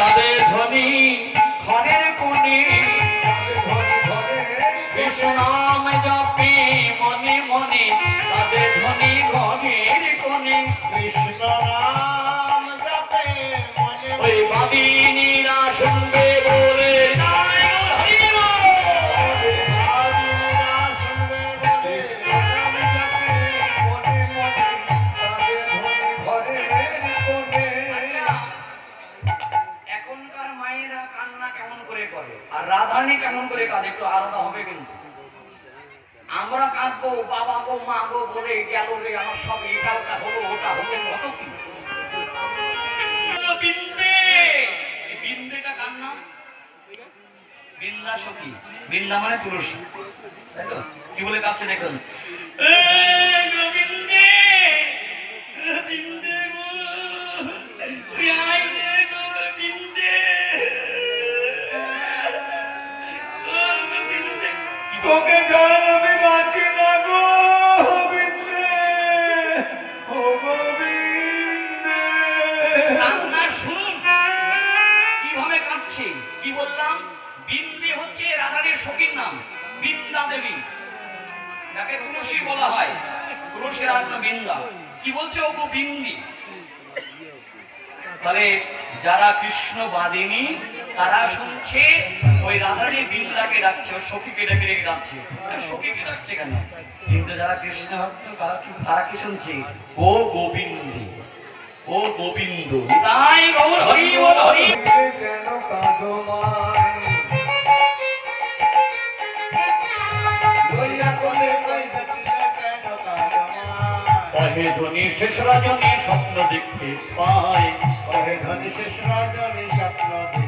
তাদের করে কাঁদে? একটু আলাদা হবে কিন্তু। আমরা কাঁদবো, বাবা গো, মা গো বলে গেল রে, আমার সব এটা ওটা হলো ওটা হলো বিন্দেটা কার নাম? বৃন্দা সখী বৃন্দা মানে তুলসী। তাই তো? কি বলে কাঁদছে দেখুন। তোকে ছাড়া আমি বাঁচি না গো গোবিন্দে। ও গোবিন্দে। কান্না শুনুন। কীভাবে কাঁদছে? কি বললাম? বিন্দে হচ্ছে রাধারের সখীর নাম বিন্দা দেবী। যাকে তুলসী বলা হয়। তুলসীর আর বিন্দা। কি বলছে ও বিন্দি তাহলে যারা কৃষ্ণ বাদিনী তারা শুনছে, ওই রাধারী বিন্দাকে ডাকছে ওর সখীকে ডেকে ডেকে ডাকছে। সখীকে ডাকছে কেন? কিন্তু যারা কৃষ্ণ ভক্ত, তারা কি- শুনছে? ও গোবিন্দ ও গোবিন্দ তাই গৌর হরি বল হরি। শেষ রজনী স্বপ্ন দেখতে পায়। ধনী শেষ রজনী স্বপ্ন দেখতে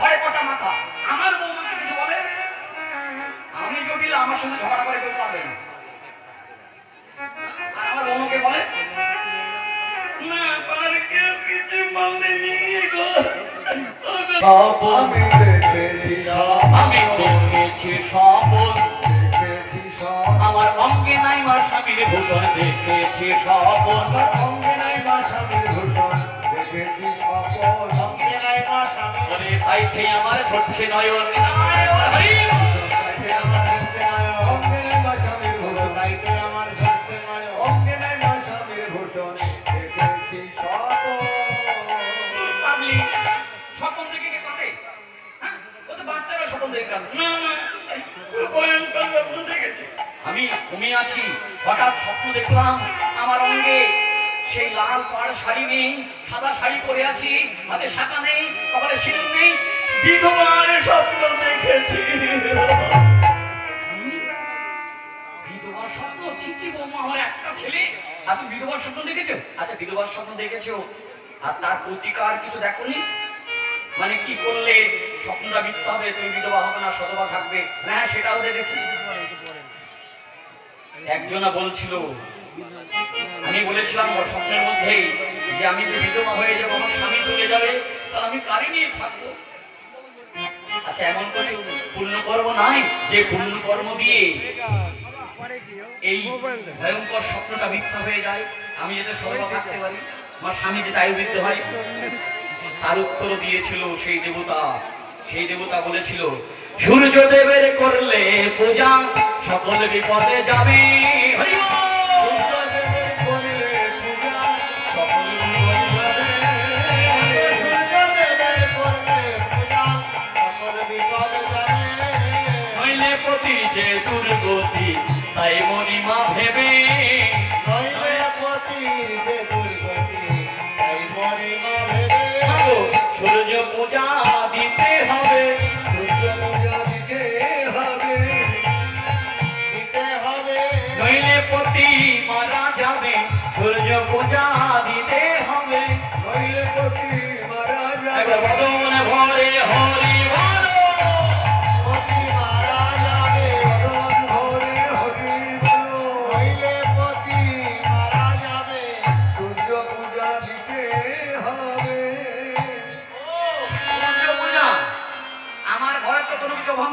ঘরে কটা মাথা। আমার বৌমাকে কিছু বলে? আমি জটিল আমার সঙ্গে ঝগড়া করে কেউ পারবে না। আর আমার বৌমাকে বলে? না পাড়ার কেউ কিছু বলেনি গো। আমি দেখেছি সব আমি দেখেছি সপন আমার অঙ্গে নাই মা স্বামীর ভূষণ দেখেছি সপন খেয়ে আমার ঝরছে নয়ন দেখে দেখে। আমি ঘুমিয়ে আছি হঠাৎ স্বপ্ন দেখলাম আমার অঙ্গে সেই লাল পাড় শাড়ি নেই সাদা শাড়ি পরে আছি, হাতে শাখা নেই, কপালে সিঁদুর নেই, বিধবার স্বপ্ন দেখেছি। আচ্ছা প্রতিকার কিছু মানে কি করলে স্বপ্নটা হবে, তুমি বিধবা হবে না থাকবে? হ্যাঁ একজনা বলছিল আমি বলেছিলাম স্বপ্নের মধ্যেই যে আমি যে বিধবা হয়ে যাব, আমার স্বামী চলে যাবে, তাহলে আমি কারি নিয়ে থাকব? আচ্ছা এমন কিছু পুণ্যকর্ম নাই যে পুণ্যকর্ম দিয়ে এই ভয়ঙ্কর স্বপ্নটা মিথ্যা হয়ে যায়? আমি যাতে সর্ব থাকতে পারি? আমার স্বামী যেটা আয়ুবৃদ্ধ হয়? তার উত্তর দিয়েছিল সেই দেবতা। সেই দেবতা বলেছিল, সূর্যদেবের করলে পূজা, সকল বিপদে যাবে। পতি যে দুর্গতি তাই মণিমা ভেবে। সূর্য পূজা দিতে হবে সূর্য পূজা দিতে হবে, দিতে হবে। নইলে পতি মারা যাবে সূর্য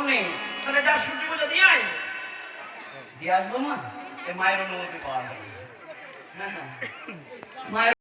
নেই তাহলে যা মা? মায়ের অনুমতি পাওয়া যাবে। হ্যাঁ হ্যাঁ। মায়ের